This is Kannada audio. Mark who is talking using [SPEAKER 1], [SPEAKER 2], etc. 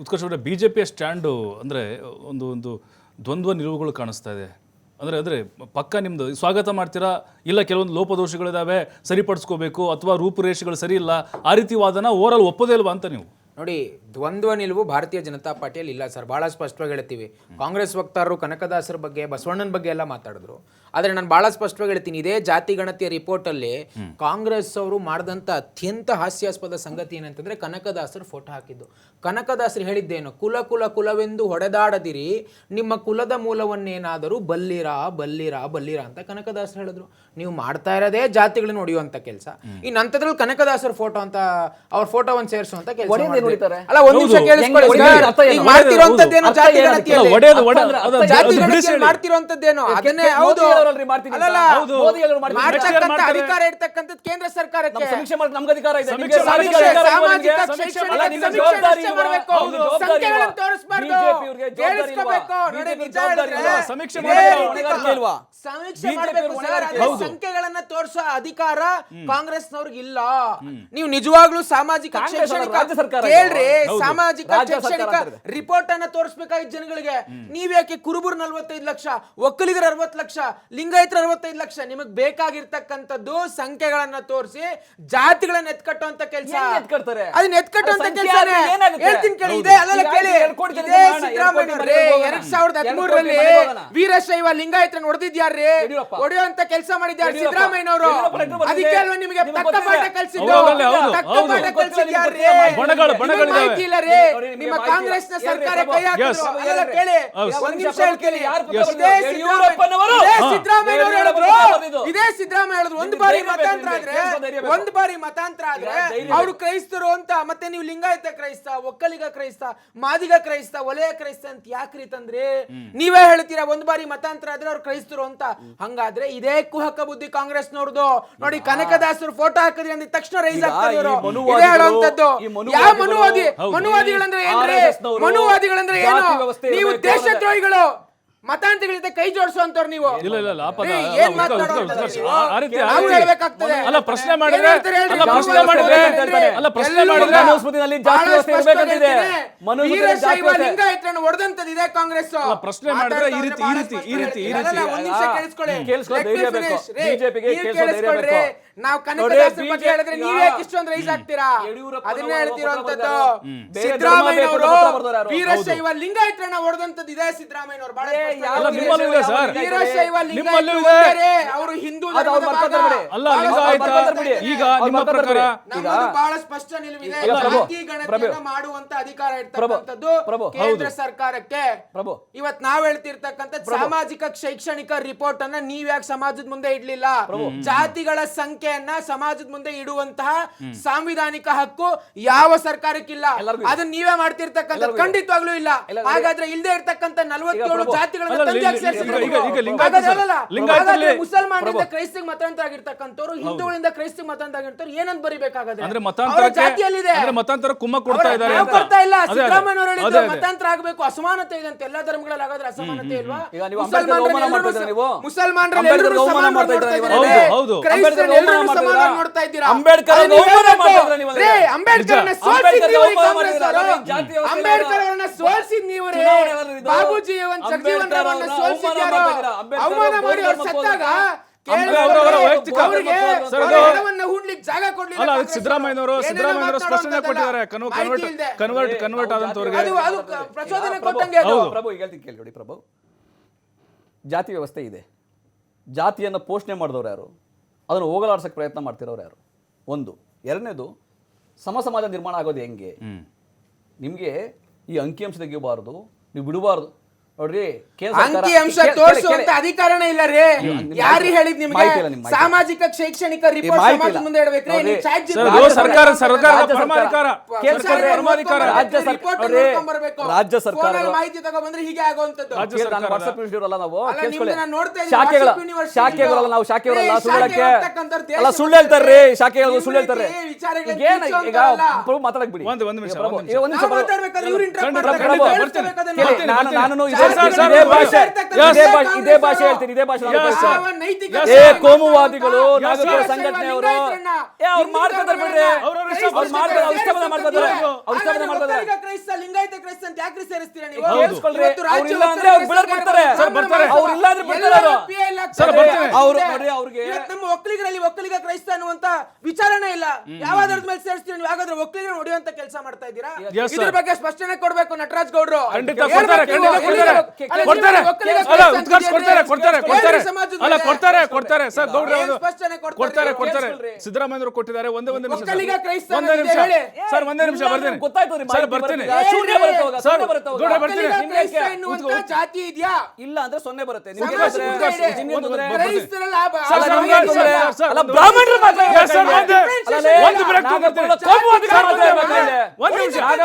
[SPEAKER 1] ಉತ್ಕರ್ಷ ಅವರೇ ಬಿ ಜೆ ಪಿಯ ಸ್ಟ್ಯಾಂಡು ಅಂದರೆ ಒಂದು ಒಂದು ದ್ವಂದ್ವ ನಿಲುವುಗಳು ಕಾಣಿಸ್ತಾ ಇದೆ. ಅಂದರೆ ಅಂದರೆ ಪಕ್ಕ ನಿಮ್ಮದು ಸ್ವಾಗತ ಮಾಡ್ತೀರಾ? ಇಲ್ಲ ಕೆಲವೊಂದು ಲೋಪದೋಷಗಳಿದ್ದಾವೆ ಸರಿಪಡಿಸ್ಕೋಬೇಕು ಅಥವಾ ರೂಪುರೇಷೆಗಳು ಸರಿ ಇಲ್ಲ, ಆ ರೀತಿ ವಾದನ ಓವರಾಲ್ ಒಪ್ಪೋದೇ ಇಲ್ವಾ ಅಂತ ನೀವು?
[SPEAKER 2] ನೋಡಿ, ದ್ವಂದ್ವ ನಿಲುವು ಭಾರತೀಯ ಜನತಾ ಪಾರ್ಟಿಯಲ್ಲಿ ಇಲ್ಲ ಸರ್. ಭಾಳ ಸ್ಪಷ್ಟವಾಗಿ ಹೇಳ್ತೀವಿ. ಕಾಂಗ್ರೆಸ್ ವಕ್ತಾರರು ಕನಕದಾಸರ ಬಗ್ಗೆ, ಬಸವಣ್ಣನ ಬಗ್ಗೆ ಎಲ್ಲ ಮಾತಾಡಿದ್ರು. ಆದರೆ ನಾನು ಭಾಳ ಸ್ಪಷ್ಟವಾಗಿ ಹೇಳ್ತೀನಿ ಇದೇ ಜಾತಿ ಗಣತಿಯ ರಿಪೋರ್ಟಲ್ಲಿ ಕಾಂಗ್ರೆಸ್ ಅವರು ಮಾಡಿದಂಥ ಅತ್ಯಂತ ಹಾಸ್ಯಾಸ್ಪದ ಸಂಗತಿ ಏನಂತಂದರೆ ಕನಕದಾಸರು ಫೋಟೋ ಹಾಕಿದ್ದು. ಕನಕದಾಸರು ಹೇಳಿದ್ದೇನು ಕುಲ ಕುಲ ಕುಲವೆಂದು ಹೊಡೆದಾಡದಿರಿ ನಿಮ್ಮ ಕುಲದ ಮೂಲವನ್ನೇನಾದರೂ ಬಲ್ಲಿರಾ ಬಲ್ಲಿರಾ ಬಲ್ಲಿರಾ ಅಂತ ಕನಕದಾಸರು ಹೇಳಿದ್ರು. ನೀವು ಮಾಡ್ತಾ ಇರೋದೇ ಜಾತಿಗಳನ್ನ ಹೊಡೆಯುವಂಥ ಕೆಲಸ. ಈ ನಂತರದಲ್ಲಿ ಕನಕದಾಸರ ಫೋಟೋ ಅಂತ ಅವ್ರ ಫೋಟೋವನ್ನು ಸೇರಿಸುವಂತ ಕೆಲಸ
[SPEAKER 3] ಮಾಡ್ತಿರೋ
[SPEAKER 2] ಅಲ್ಲ ಒಂದ್ ನಿಮಿಷ. ಕೇಳಿಸ್ಕೊಳ್ಳಿ. ಮಾಡ್ತಿರೋಂಥದ್ದೇನು ಜಾತಿ? ಗಣತಿಯಲ್ಲಿ? ಗಣತಿಯಲ್ಲಿ ಮಾಡ್ತಿರೋಂಥದ್ದೇನು? ಅದನ್ನೇ ಹೌದು.
[SPEAKER 3] ಅವರಲ್ರಿ ಮಾಡ್ತೀನಿ ಅಂತ.
[SPEAKER 2] ಅಲ್ಲಲ್ಲ
[SPEAKER 1] ಹೌದು.
[SPEAKER 3] ಮೋದಿ ಅವರು ಮಾಡ್ತೀನಿ ಅಂತ.
[SPEAKER 2] ಮಾಡ್ತಕ್ಕಂಥ
[SPEAKER 1] ಮಾಡ್ತಾರೆ.
[SPEAKER 2] ಅಧಿಕಾರ ಇರ್ತಕ್ಕಂಥದ್ದು ಕೇಂದ್ರ
[SPEAKER 3] ನಮ್ಮ
[SPEAKER 2] ಸರ್ಕಾರಕ್ಕೆ
[SPEAKER 3] ಸಮೀಕ್ಷೆ ನಮ್ಗೆ ಅಧಿಕಾರ ಇದೆ
[SPEAKER 1] ಸಮೀಕ್ಷೆ
[SPEAKER 3] ನಿಮ್ಗೆ ಸಾಮಾಜಿಕ ಅಧಿಕಾರ ಇಲ್ವಾ
[SPEAKER 2] ಸಾಮಾಜಿಕ
[SPEAKER 3] ನಿಮ್ಗೆ?
[SPEAKER 2] ಶೈಕ್ಷಣಿಕ
[SPEAKER 3] ಅಲ್ಲ, ನಿಮ್ಗೆ
[SPEAKER 2] ಸಮೀಕ್ಷೆ
[SPEAKER 3] ಜವಾಬ್ದಾರಿ
[SPEAKER 2] ನಷ್ಟೇ
[SPEAKER 3] ಇಲ್ವಾ?
[SPEAKER 2] ಮಾಡ್ಬೇಕು.
[SPEAKER 3] ಹೌದು, ಜವಾಬ್ದಾರಿ
[SPEAKER 2] ಸಂಖ್ಯೆಗಳನ್ನು
[SPEAKER 3] ಇಲ್ವಾ?
[SPEAKER 2] ತೋರಿಸ್ಬಾರ್ದು.
[SPEAKER 3] BJP ಅವ್ರಿಗೆ ಜವಾಬ್ದಾರಿ ಇಲ್ವಾ?
[SPEAKER 2] ಕೇಳಿಸ್ಕೋಬೇಕು. ನೋಡಿ,
[SPEAKER 3] BJP
[SPEAKER 2] ನಿಜ
[SPEAKER 3] ಜವಾಬ್ದಾರಿ
[SPEAKER 2] ಹೇಳಿದ್ರೆ
[SPEAKER 3] ಇಲ್ವಾ?
[SPEAKER 1] ಸಮೀಕ್ಷೆ
[SPEAKER 2] ಇದೇ
[SPEAKER 1] ಮಾಡ್ಬೇಕು.
[SPEAKER 2] ರೀತಿ
[SPEAKER 3] ಹೊಣೆಗಾರಿಕೆ ಇಲ್ವಾ?
[SPEAKER 2] ಸಮೀಕ್ಷೆ
[SPEAKER 3] BJP
[SPEAKER 2] ಮಾಡ್ಬೇಕು
[SPEAKER 3] ಅವ್ರಿಗೆ
[SPEAKER 2] ಸರ್. ಅದೇ
[SPEAKER 1] ಹೌದು.
[SPEAKER 2] ಸಂಖ್ಯೆಗಳನ್ನ ತೋರಿಸೋ ಅಧಿಕಾರ ಕಾಂಗ್ರೆಸ್ನವ್ರಿಗೆ ಇಲ್ಲ ನೀವು ನಿಜವಾಗ್ಲೂ ಸಾಮಾಜಿಕ
[SPEAKER 3] ಕಾಂಗ್ರೆಸ್
[SPEAKER 2] ಶೈಕ್ಷಣಿಕ
[SPEAKER 3] ಅಲ್ಲ, ರಾಜ್ಯ ಸರ್ಕಾರ ಇದು.
[SPEAKER 2] ಕೇಳ್ರಿ
[SPEAKER 1] ಹೌದು.
[SPEAKER 2] ಸಾಮಾಜಿಕ
[SPEAKER 3] ರಾಜ್ಯ ಸರ್ಕಾರ
[SPEAKER 2] ಶೈಕ್ಷಣಿಕ. ರಿಪೋರ್ಟ್ ಅನ್ನ ತೋರಿಸ್ಬೇಕಾಗಿದ್ದ ಜನಗಳಿಗೆ ನೀವ್ಯಾಕೆ ಕುರುಬರು ನಲ್ವತ್ತೈದು ಲಕ್ಷ ಒಕ್ಕಲಿಗರ ಅರವತ್ತು ಲಕ್ಷ ಲಿಂಗಾಯತರ ಅರವತ್ತೈದು ಲಕ್ಷ. ನಿಮಗ್ ಬೇಕಾಗಿರ್ತಕ್ಕಂಥದ್ದು ಸಂಖ್ಯೆಗಳನ್ನ ತೋರಿಸಿ ಜಾತಿಗಳನ್ನ ಎತ್ಕಟ್ಟುವಂತ ಕೆಲಸ.
[SPEAKER 3] ಎತ್ಕಡ್ತಾರೆ?
[SPEAKER 2] ಅದನ್ನ ಎತ್ಕಟ್ಟುವಂತ ಕೆಲಸ? ಹೇಳ್ತೀನಿ ಕೇಳಿ. ಇದೆ ಅಲ್ಲಲ್ಲ
[SPEAKER 3] ಈಗ
[SPEAKER 2] ಕೇಳಿ. ಇದೇ ಸಿದ್ದರಾಮಯ್ಯ ಎರಡ್ ಸಾವಿರದ ಹದಿಮೂರರಲ್ಲಿ ವೀರಶೈವ ಲಿಂಗಾಯತರನ್ನ ಹೊಡೆದಿದ್ಯಾರ್ರಿ? ಹೊಡೆಯುವಂತ ಕೆಲಸ ಮಾಡಿದ್ಯಾರ
[SPEAKER 3] ಸಿದ್ದರಾಮಯ್ಯ
[SPEAKER 2] ಸಿದ್ದರಾಮಯ್ಯನವರು? ಅದಕ್ಕೆ ಅಲ್ವಾ ನಿಮಗೆ ತಕ್ಕ. ಪಾಠ ಕಲಿಸಿದ್ದು? ತಕ್ಕ ಪಾಠ ಕಲಿಸಿದ್ಯಾರ್ರಿ?
[SPEAKER 1] ಬಣಗಳು-
[SPEAKER 2] ಮಾಹಿತಿ ಇಲ್ಲ ರೀ ನಿಮ್ಮ ಕಾಂಗ್ರೆಸ್ನ ಸರ್ಕಾರ ಕೈ. ಹಾಕಿದ್ರು. ಅಲ್ಲ ಕೇಳಿ. ಒಂದ್ ನಿಮಿಷ ಹೇಳ್ತೀನಿ.
[SPEAKER 3] ಯಾರು
[SPEAKER 2] ಸಿದ್ದರಾಮಯ್ಯನವರು ಹೇಳಿದ್ರು. ಇದೇ. ಸಿದ್ದರಾಮಯ್ಯ ಹೇಳಿದ್ರು. ಒಂದು ಬಾರಿ ಮತಾಂತರ ಆದ್ರೆ ಒಂದು ಬಾರಿ ಮತಾಂತರ ಆದ್ರೆ ಅವರು ಕ್ರೈಸ್ತರು ಅಂತ ಮತ್ತೆ ನೀವು ಲಿಂಗಾಯತ ಕ್ರೈಸ್ತ ಒಕ್ಕಲಿಗ ಕ್ರೈಸ್ತ ಮಾದಿಗ ಕ್ರೈಸ್ತ ವಲಯ ಕ್ರೈಸ್ತ ಅಂತ ಯಾಕ್ರಿ ತಂದ್ರಿ ನೀವೇ ಹೇಳ್ತೀರಾ ಒಂದ್ ಬಾರಿ ಮತಾಂತರ ಆದ್ರೆ ಅವ್ರು ಕ್ರೈಸ್ತರು ಅಂತ? ಹಂಗಾದ್ರೆ ಇದೇ ಕುಹಕ ಬುದ್ಧಿ ಕಾಂಗ್ರೆಸ್ ನೋಡುದು ನೋಡಿ ಕನಕದಾಸರು ಫೋಟೋ ಹಾಕಿದ್ರಿ ಅಂದ ತಕ್ಷಣ ರೈಸ್ ಆಗ್ತಾರೆ ಇದೇ ಹೇಳುವಂತದ್ದು ಯಾವ ಮನುವಾದಿ ಮನುವಾದಿಗಳಂದ್ರೆ ಏನ್ರಿ? ಮನುವಾದಿಗಳಂದ್ರೆ ಏನು? ನೀವು ದೇಶದ್ರೋಹಿಗಳು. ಮತಾಂತರ ಜೊತೆ ಕೈ ಜೋಡಿಸುವಂತವ್ರು ನೀವು
[SPEAKER 1] ಇಲ್ಲ ಇಲ್ಲ ಇಲ್ಲ ಆ ಪದ
[SPEAKER 2] ಏ,
[SPEAKER 1] ಅಲ್ಲ, ಉತ್ಕರ್ಷ,
[SPEAKER 2] ಮಾತಾಡೋದು
[SPEAKER 1] ಉತ್ಕರ್ಷ? ಆ- ಆ ರೀತಿ ಆ
[SPEAKER 2] ನಾವು
[SPEAKER 1] ರೀತಿ.
[SPEAKER 2] ಹೇಳ್ಬೇಕಾಗ್ತದೆ.
[SPEAKER 1] ಅಲ್ಲ ಪ್ರಶ್ನೆ
[SPEAKER 2] ಏನ್
[SPEAKER 1] ಮಾಡಿದ್ರೆ
[SPEAKER 2] ಹೇಳ್ತಾರೆ?
[SPEAKER 1] ಅಲ್ಲ ಪ್ರಶ್ನೆ ಮಾಡಿದ್ರೆ. ಅಲ್ಲ ಪ್ರಶ್ನೆ
[SPEAKER 2] ಎಲ್ಲರೂ
[SPEAKER 1] ಮಾಡಿದ್ರೆ
[SPEAKER 3] ಮನುಸ್ಮೃತಿನಲ್ಲಿ ಜಾಸ್ತಿ
[SPEAKER 2] ಬಹಳ
[SPEAKER 3] ವ್ಯವಸ್ಥೆ
[SPEAKER 2] ಸ್ಪಷ್ಟವಾಗಿ
[SPEAKER 3] ಇರ್ಬೇಕಂತಿದೆ.
[SPEAKER 2] ಹೇಳ್ತೀನಿ. ವೀರಶೈವ
[SPEAKER 3] ವ್ಯವಸ್ಥೆ.
[SPEAKER 2] ಲಿಂಗಾಯತರನ್ನು ಹೊಡೆದಂತದ್ದು ಇದೆ ಕಾಂಗ್ರೆಸ್
[SPEAKER 1] ಅಲ್ಲ, ಪ್ರಶ್ನೆ ಮಾಡಿದ್ರೆ ಈ ರೀತಿ- ಈ ರೀತಿ- ಈ ರೀತಿ- ಈ ರೀತಿ.
[SPEAKER 2] ಒಂದ್ ನಿಮಿಷ ಕೇಳಿಸ್ಕೊಳ್ಳಿ
[SPEAKER 3] ಕೇಳಿಸ್ಕೊಳ್ಳಿ
[SPEAKER 2] Let me
[SPEAKER 3] ಧೈರ್ಯ ಬೇಕು.
[SPEAKER 2] finish. ರೀ,
[SPEAKER 3] BJP ಗೆ
[SPEAKER 2] ನೀವು
[SPEAKER 3] ಕೇಳಿಸ್ಕೊ, ಧೈರ್ಯ
[SPEAKER 2] ಕೇಳಿಸ್ಕೊಳ್ರಿ.
[SPEAKER 3] ಬೇಕು.
[SPEAKER 2] ನಾವು
[SPEAKER 3] ನೋಡಿ,
[SPEAKER 2] ಬಗ್ಗೆ ಹೇಳಿದ್ರೆ
[SPEAKER 3] ನೀವು
[SPEAKER 2] ನೀವ್ ಯಾಕೆ ಇಷ್ಟೊಂದು ರೈಸ್ ಆಗ್ತೀರಾ
[SPEAKER 3] ಯಡಿಯೂರಪ್ಪನವರು
[SPEAKER 2] ಅದನ್ನೇ ಹೇಳ್ತಿರೋಂಥದ್ದು.
[SPEAKER 3] ಬೇರೆ ಧರ್ಮ ಬೇಕು ಬರೆದವರು ಯಾರು?
[SPEAKER 2] ವೀರಶೈವ ಲಿಂಗಾಯತರನ್ನ ಹೊಡೆದಂತದ್ದು ಇದೆ ಸಿದ್ದರಾಮಯ್ಯನವರು ಬಹಳ
[SPEAKER 1] ನಿಮ್ಮಲ್ಲೂ ಇದೆ ಸರ್.
[SPEAKER 2] ವೀರಶೈವ
[SPEAKER 1] ನಿಮ್ಮಲ್ಲೂ ಇದೆ.
[SPEAKER 2] ಅವರು
[SPEAKER 1] ಅಲ್ಲ ಲಿಂಗಾಯತ ಈಗ ನಿಮ್ಮ ಪ್ರಕಾರ
[SPEAKER 3] ಬಿಡಿ.
[SPEAKER 2] ಬಹಳ ಸ್ಪಷ್ಟ ನಿಲುವಿದೆ.
[SPEAKER 3] ಈಗ
[SPEAKER 2] ಜಾತಿ ಗಣತಿಯನ್ನ ಮಾಡುವಂತ ಅಧಿಕಾರ ಇರ್ತಕ್ಕಂಥದ್ದು ಕೇಂದ್ರ ಸರ್ಕಾರಕ್ಕೆ.
[SPEAKER 3] ಪ್ರಭು.
[SPEAKER 2] ಇವತ್ ನಾವ್ ಹೇಳ್ತಿರ್ತಕ್ಕಂಥ ಸಾಮಾಜಿಕ ಶೈಕ್ಷಣಿಕ ರಿಪೋರ್ಟ್ ಅನ್ನ ನೀವ್ ಯಾಕೆ ಸಮಾಜದ ಮುಂದೆ ಇಡ್ಲಿಲ್ಲ? ಜಾತಿಗಳ ಸಂಖ್ಯೆಯನ್ನ ಸಮಾಜದ ಮುಂದೆ ಇಡುವಂತಹ ಸಾಂವಿಧಾನಿಕ ಹಕ್ಕು ಯಾವ ಸರ್ಕಾರಕ್ಕಿಲ್ಲ. ಅದನ್ನ ನೀವೇ ಮಾಡ್ತಿರ್ತಕ್ಕಂಥ ಖಂಡಿತವಾಗ್ಲೂ ಇಲ್ಲ. ಹಾಗಾದ್ರೆ ಇಲ್ದೇ ಇರ್ತಕ್ಕಂಥ ನಲವತ್ತೇಳು ಜಾತಿಗಳನ್ನು
[SPEAKER 1] ಈಗ- ಈಗ
[SPEAKER 2] ಮುಸಲ್ಮಾನರಿಂದ
[SPEAKER 3] ಪ್ರಭು.
[SPEAKER 2] ಕ್ರೈಸ್ತಿಗೆ ಮತಾಂತರ ಆಗಿರ್ತಕ್ಕಂಥವ್ರು ಹಿಂದೂಗಳಿಂದ ಕ್ರೈಸ್ತಿಗೆ ಮತಾಂತರ ಆಗಿರ್ತಾರೆ ಏನಂತ ಬರಿಬೇಕಾಗದೆ
[SPEAKER 1] ಅಂದ್ರೆ
[SPEAKER 2] ಮತಾಂತರ
[SPEAKER 1] ಮತಾಂತರಕ್ಕೆ
[SPEAKER 2] ಜಾತಿಯಲ್ಲಿದೆ
[SPEAKER 1] ಅಂದ್ರೆ ಮತಾಂತರ ಕುಮ್ಮ ಕೊಡ್ತಾ ಇದ್ದಾರೆ
[SPEAKER 2] ನಾವು
[SPEAKER 1] ಅಂತ.
[SPEAKER 2] ಕೊಡ್ತಾ ಇಲ್ಲ. ಸಿದ್ದರಾಮಯ್ಯನವರು ಹೇಳಿದ್ರು ಮತಾಂತರ ಆಗಬೇಕು ಅಸಮಾನತೆ ಇದೆ ಅಂತ ಎಲ್ಲಾ ಧರ್ಮಗಳಲ್ಲಿ ಆಗಾದ್ರೆ ಅಸಮಾನತೆ ಇಲ್ವಾ?
[SPEAKER 3] ಈಗ ನೀವು ಅಂಬೇಡ್ಕರ್ ಅವಮಾನ ಮಾಡ್ತಾ ನೀವು?
[SPEAKER 2] ಮುಸಲ್ಮಾನರಲ್ಲಿ
[SPEAKER 3] ಅಂಬೇಡ್ಕರ್
[SPEAKER 2] ಎಲ್ಲರೂ ಸಮಾನ
[SPEAKER 3] ಮಾಡ್ತಾ
[SPEAKER 2] ನೋಡ್ತಾ
[SPEAKER 3] ಇದ್ದೀರಾ
[SPEAKER 2] ಇದ್ದೀರಾ.
[SPEAKER 1] ಹೌದು, ಹೌದು.
[SPEAKER 2] ಕ್ರೈಸ್ತರನ್ನ
[SPEAKER 3] ಅಂಬೇಡ್ಕರ್
[SPEAKER 2] ಎಲ್ಲರೂ
[SPEAKER 3] ಅವಮಾನ
[SPEAKER 2] ಸಮಾನ
[SPEAKER 3] ಮಾಡ್ತಾ
[SPEAKER 2] ನೋಡ್ತಾ ಇದ್ದೀರಾ?
[SPEAKER 3] ಅಂಬೇಡ್ಕರ್
[SPEAKER 2] ಅದನ್ನ
[SPEAKER 3] ಅವಮಾನ ಮಾಡ್ತಾ ನೀವು?
[SPEAKER 2] ರೇ. ಸೋಲ್ಸಿದ್
[SPEAKER 3] ಅಂಬೇಡ್ಕರ್
[SPEAKER 2] ನೀವು ಈ ಕಾಂಗ್ರೆಸ್ ಅವರು. ಅಂಬೇಡ್ಕರ್ ಅವರನ್ನ ಸೋಲ್ಸಿದ್ ನೀವು ರೇ. ಬಾಬೂಜಿ ಜಗಜೀವನ್ ರಾಮ್
[SPEAKER 3] ಅವರನ್ನ ಅವಮಾನ
[SPEAKER 2] ಮಾಡಿ ಅವ್ರು ಸತ್ತಾಗ ಜಾಗ ಕೊಡ್ಲಿಲ್ಲ
[SPEAKER 1] ಅಲ್ಲ ಅದಕ್ಕೆ
[SPEAKER 2] ಕಾಂಗ್ರೆಸ್
[SPEAKER 1] ಸಿದ್ದರಾಮಯ್ಯನವರು ಸಿದ್ದರಾಮಯ್ಯನವರು ಸ್ಪಷ್ಟನೆ ಕೊಟ್ಟಿದ್ದಾರೆ. ಕನ್ವರ್ಟ್ ಕನ್ವರ್ಟ್ ಕನ್ವರ್ಟ್ ಆದಂತವ್ರಿಗೆ
[SPEAKER 2] ಅದು ಅದು ಪ್ರಚೋದನೆ
[SPEAKER 3] ಪ್ರಭು,
[SPEAKER 2] ಕೊಟ್ಟಂಗೆ ಅದು.
[SPEAKER 3] ಪ್ರಭು ಈಗ ಹೇಳ್ತೀನಿ ಕೇಳಿ ನೋಡಿ ಪ್ರಭು. ಜಾತಿ ವ್ಯವಸ್ಥೆ ಇದೆ. ಜಾತಿಯನ್ನು ಪೋಷಣೆ ಮಾಡಿದವ್ರು ಯಾರು? ಅದನ್ನು ಹೋಗಲಾಡ್ಸಕ್ಕೆ ಪ್ರಯತ್ನ ಮಾಡ್ತಿರೋರು ಯಾರು? ಒಂದು. ಎರಡನೇದು ಸಮ ಸಮಾಜ ನಿರ್ಮಾಣ ಆಗೋದು ಹೆಂಗೆ? ನಿಮಗೆ ಈ ಅಂಕಿಅಂಶ ತೆಗಿಬಾರ್ದು ನೀವು ಬಿಡಬಾರ್ದು. ನೋಡ್ರಿ ಕೇಂದ್ರ ಸರ್ಕಾರ-
[SPEAKER 2] ಅಂಕಿ ಅಂಶ ತೋರಿಸುವಂತ. ಅಧಿಕಾರನೇ ಇಲ್ಲ ರೀ? ಯಾರು ಹೇಳಿದ್ ನಿಮ್ಗೆ. ಸಾಮಾಜಿಕ ಶೈಕ್ಷಣಿಕ ರಿಪೋರ್ಟ್
[SPEAKER 3] ಇಲ್ಲ.
[SPEAKER 2] ಮುಂದೆ ಇಡಬೇಕ್ರಿ ನೀವು chat
[SPEAKER 1] ಸರ್, ಸರ್ಕಾರ ಸರ್ಕಾರದ
[SPEAKER 3] ರಾಜ್ಯ ಸರ್ಕಾರ.
[SPEAKER 1] ಪರಮಾಧಿಕಾರ ಸರ್ಕಾರದ ಪರಮಾಧಿಕಾರ
[SPEAKER 3] ರಾಜ್ಯ ಸರ್ಕಾರ-
[SPEAKER 2] ರಿಪೋರ್ಟ್
[SPEAKER 3] ನೋಡ್ರಿ, ರಾಜ್ಯ ಸರ್ಕಾರದ-
[SPEAKER 2] ಮಾಹಿತಿ ತಗೊಂಡ್ರೆ ಹೀಗೆ ಆಗುವಂತದ್ದು
[SPEAKER 1] ರಾಜ್ಯ
[SPEAKER 3] ವಾಟ್ಸಪ್ ಇಟ್ಟಿರಲ್ಲ ನಾವು. ಕೇಳಿಸ್ಕೊಳ್ಳಿ. ಶಾಖೆಗಳ ಶಾಖೆಗಳಲ್ಲ ನಾವು ಶಾಖೆಗಳಲ್ಲ ಸುಳ್ಳಕ್ಕೆ ಅಲ್ಲ ಸುಳ್ಳು ಹೇಳ್ತಾರ್ರಿ ಶಾಖೆಗಳು ಸುಳ್ಳು ಹೇಳ್ತಾರೆ ಪ್ರಭು ಮಾತಾಡಕ್ ಬಿಡಿ
[SPEAKER 1] ಒಂದು- ಒಂದು ನಿಮಿಷ, ಒಂದು ನಿಮಿಷ.
[SPEAKER 2] ಮಾಡ್ತಾರೆ,
[SPEAKER 3] ನಾನು ಇದೇ ಭಾಷೆ
[SPEAKER 1] Yes.
[SPEAKER 3] ಇದೇ ಭಾಷೆ ಹೇಳ್ತೀನಿ ಇದೇ ಭಾಷೆ ಏ. ಕೋಮುವಾದಿಗಳು. ಸಂಘಟನೆಯವರು ಏ ಅವ್ರು ಮಾಡ್ತಾರೆ ಬಿಡ್ರಿ ಅವ್ರು ಮಾಡ್ತಾರೆ ಅವ್ರು ಇಷ್ಟ ಬಂದ ಮಾಡ್ಕೊತಾರೆ ಅವ್ರು ಇಷ್ಟ ಬಂದ
[SPEAKER 2] ಕ್ರೈಸ್ತ ಲಿಂಗಾಯತ ಕ್ರೈಸ್ತ ಅಂತ ಯಾಕ್ರಿ ಸೇರಿಸ್ತೀರಾ ನೀವು
[SPEAKER 1] ಹೌದು.
[SPEAKER 3] ಕೇಳಿಸ್ಕೊಳ್ರಿ ಅವ್ರು ಇಲ್ಲ ಅಂದ್ರೆ ಅವ್ರು ಬಿಡ್ತಾರೆ
[SPEAKER 1] ಸರ್, ಬರ್ತಾರೆ.
[SPEAKER 3] ಅವ್ರು ಇಲ್ಲ ಅಂದ್ರೆ ಬಿಡ್ತಾರೆ
[SPEAKER 1] ಸರ್, ಬರ್ತಾರೆ.
[SPEAKER 3] ಅವ್ರು ನೋಡಿ ಅವ್ರಿಗೆ
[SPEAKER 2] ನಮ್ಮ ಒಕ್ಕಲಿಗರಲ್ಲಿ ಒಕ್ಕಲಿಗ ಕ್ರೈಸ್ತ ಅನ್ನುವಂತ ವಿಚಾರಣೆ ಇಲ್ಲ ಯಾವ್ದಾದ್ರ ಮೇಲೆ ಸೇರಿಸ್ತೀರಿ ನೀವು ಹಾಗಾದ್ರೆ ಒಕ್ಕಲಿಗರ ಹೊಡೆಯುವಂತ ಕೆಲಸ ಮಾಡ್ತಾ ಇದ್ದೀರಾ
[SPEAKER 1] Yes,
[SPEAKER 2] ಇದ್ರ ಬಗ್ಗೆ ಸ್ಪಷ್ಟನೆ ಕೊಡ್ಬೇಕು ನಟರಾಜ್ ಗೌಡ್ರು
[SPEAKER 1] ಖಂಡಿತ
[SPEAKER 2] ಹೇಳ್ಬೇಕು
[SPEAKER 1] ಕೊಡ್ತಾರೆ. ಖಂಡಿತ? ಕೊಡ್ತಾರೆ
[SPEAKER 2] ಅಲ್ಲಿ
[SPEAKER 1] ಕೊಡ್ತಾರೆ
[SPEAKER 2] ಒಕ್ಕಲಿಗ
[SPEAKER 1] ಅಲ್ಲ
[SPEAKER 2] ಕ್ರೈಸ್ತ ಅಂತ
[SPEAKER 1] ಕೊಡ್ತಾರೆ ಕೊಡ್ತಾರೆ
[SPEAKER 2] ಬೇರೆ
[SPEAKER 1] ಕೊಡ್ತಾರೆ
[SPEAKER 2] ಸಮಾಜದ
[SPEAKER 1] ಅಲ್ಲ ಕೊಡ್ತಾರೆ ಕೊಡ್ತಾರೆ ಸರ್ ಗೌಡ್ರೆ
[SPEAKER 2] ಏನ್
[SPEAKER 1] ಅವರು
[SPEAKER 2] ಸ್ಪಷ್ಟನೆ ಕೊಡ್ತಾರೆ?
[SPEAKER 1] ಕೊಡ್ತಾರೆ ಕೊಡ್ತಾರೆ
[SPEAKER 3] ಕೇಳಿಸ್ಕೊಳ್ರಿ.
[SPEAKER 1] ಸಿದ್ದರಾಮಯ್ಯವರು ಕೊಟ್ಟಿದ್ದಾರೆ ಒಂದೇ ಒಂದೇ ನಿಮಿಷ
[SPEAKER 2] ಒಕ್ಕಲಿಗ
[SPEAKER 1] ಸರ್.
[SPEAKER 2] ಕ್ರೈಸ್ತ
[SPEAKER 1] ಒಂದೇ
[SPEAKER 2] ಅನ್ನೋದು
[SPEAKER 1] ನಿಮಿಷ
[SPEAKER 2] ಹೇಳಿ.
[SPEAKER 1] ಸರ್ ಒಂದೇ ನಿಮಿಷ
[SPEAKER 3] ಇಲ್ಲ ಅಂದ್ರೆ
[SPEAKER 1] ಬರ್ತೀನಿ
[SPEAKER 3] ಗೊತ್ತಾಯ್ತು
[SPEAKER 1] ಸರ್
[SPEAKER 3] ಮಾಹಿತಿ
[SPEAKER 1] ಬರ್ತೀನಿ
[SPEAKER 3] ಬರುತ್ತೆ. ಶೂನ್ಯ ಬರುತ್ತೆ ಅವಾಗ,
[SPEAKER 1] ಸರ್
[SPEAKER 3] ಸೊನ್ನೆ ಬರುತ್ತೆ ಅವಾಗ.
[SPEAKER 1] ಗೌಡ್ರೆ ಬರ್ತೀನಿ
[SPEAKER 2] ಒಕ್ಕಲಿಗ ಕ್ರೈಸ್ತ
[SPEAKER 3] ನಿಮ್ಗೆ
[SPEAKER 2] ಎನ್ನುವಂತ ಜಾತಿ ಇದೆಯಾ
[SPEAKER 3] ಇಲ್ಲ ಅಂದ್ರೆ ಸೊನ್ನೆ ಬರುತ್ತೆ ನಿಮ್ಗೆ
[SPEAKER 2] ಸಮಾಜ
[SPEAKER 3] ಗೊತ್ತಿದೆ.
[SPEAKER 2] ಮುಂದೆ ಇದೆ.
[SPEAKER 3] ನಿಮ್ಗೆ ಗೊತ್ತಿದೆ.
[SPEAKER 2] ಕ್ರೈಸ್ತರೆಲ್ಲ ಬ-
[SPEAKER 1] ಸರ್,
[SPEAKER 2] ಅಲ್ಲ,
[SPEAKER 1] ಸರ್,
[SPEAKER 2] ನಮಗೆ
[SPEAKER 1] ಸರ್,
[SPEAKER 2] ಗೊತ್ತಿಲ್ಲ.
[SPEAKER 1] ಸರ್, ಸರ್,
[SPEAKER 3] ಅಲ್ಲ ಬ್ರಾಹ್ಮಣರು ಮಾತ್ರ
[SPEAKER 1] Yes, sir, ಒಂದೇ-
[SPEAKER 3] ಅಲ್ಲ,
[SPEAKER 1] ಒಂದು ಒಂದು